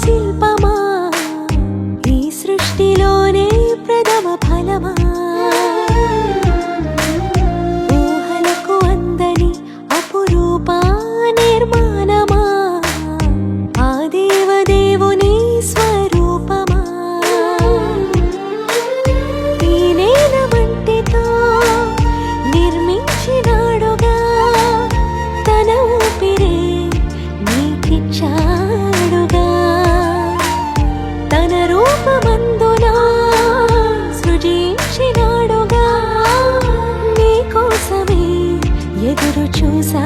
翅膀。రూపమందునా సృజించినాడుగా? నీకోసమే ఎదురు చూసా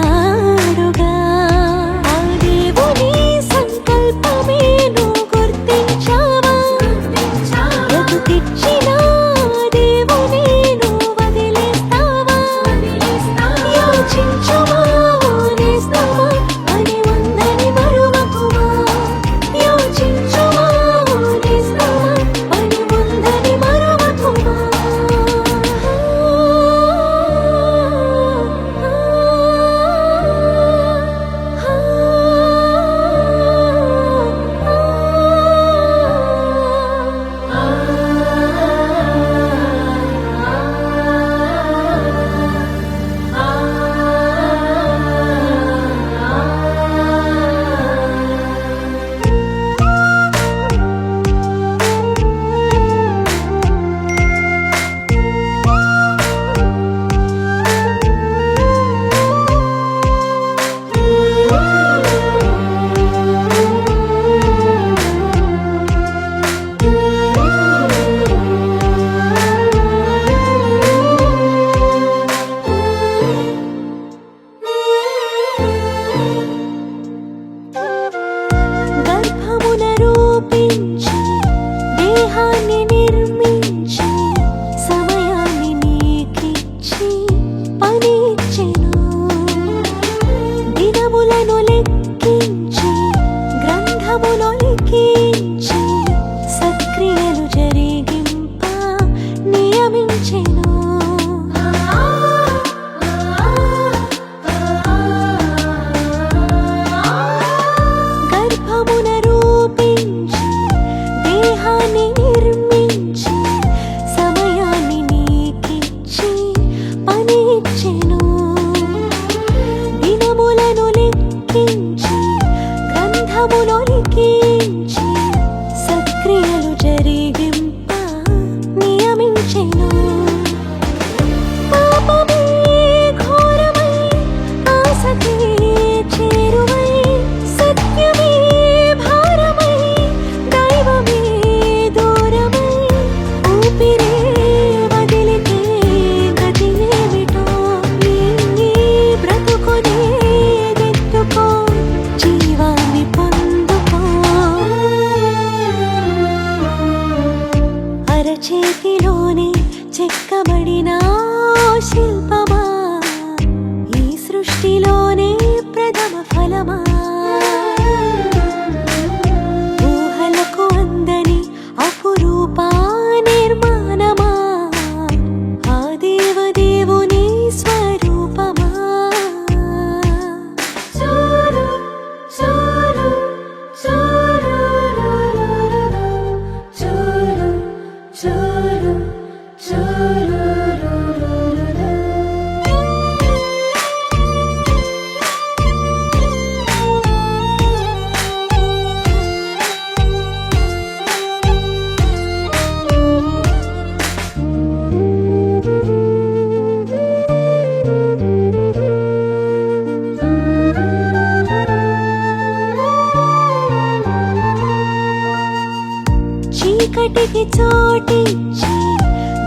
చీకటికి చోటించి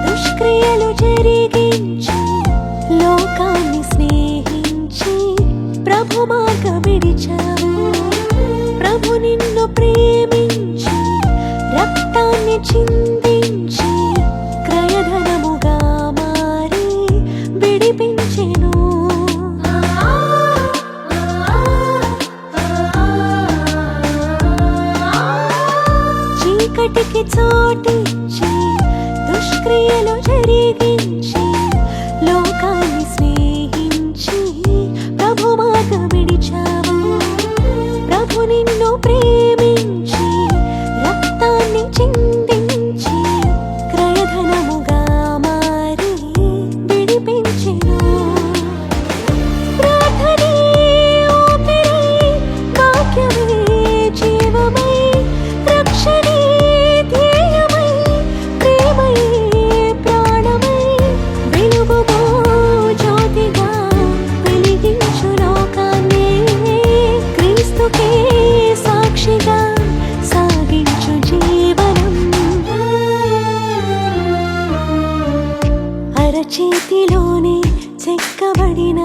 దుష్క్రియలు జరిగించి లోకాన్ని స్నేహించి ప్రభు మార్గ విడిచావు. ప్రభు నిన్ను ప్రేమ చీకటికి చోటించి దుష్క్రియలు జరిగించి లోకాన్ని స్నేహించి ప్రభు మాట విడిచావు ప్రభు నిన్ను ప్రేమ చేతిలోనే చెక్కబడిన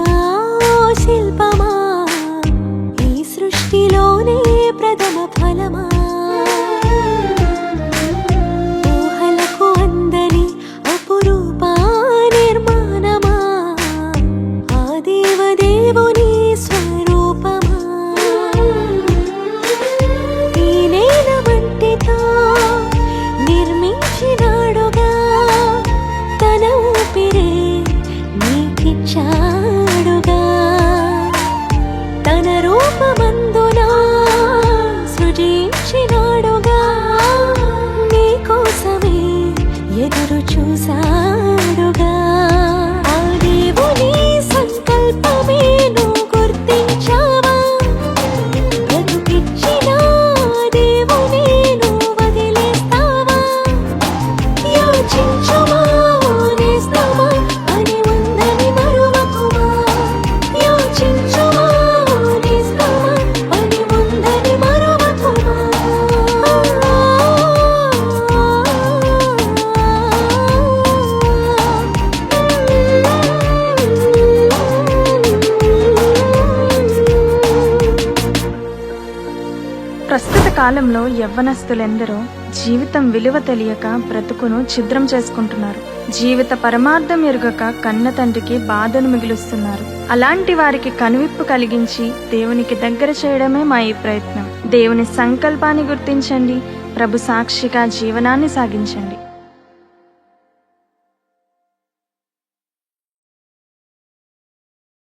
శిల్పమా? ఈ సృష్టిలోనే ప్రథమ ఫలమా? కాలంలో యవ్వనస్తులెందరో జీవితం విలువ తెలియక బ్రతుకును ఛిద్రం చేసుకుంటున్నారు. జీవిత పరమార్థం ఎరుగక కన్న తండ్రికి బాధను మిగులుస్తున్నారు. అలాంటి వారికి కనువిప్పు కలిగించి దేవునికి దగ్గర చేయడమే మా ఈ ప్రయత్నం. దేవుని సంకల్పాన్ని గుర్తించండి. ప్రభు సాక్షిగా జీవనాన్ని సాగించండి.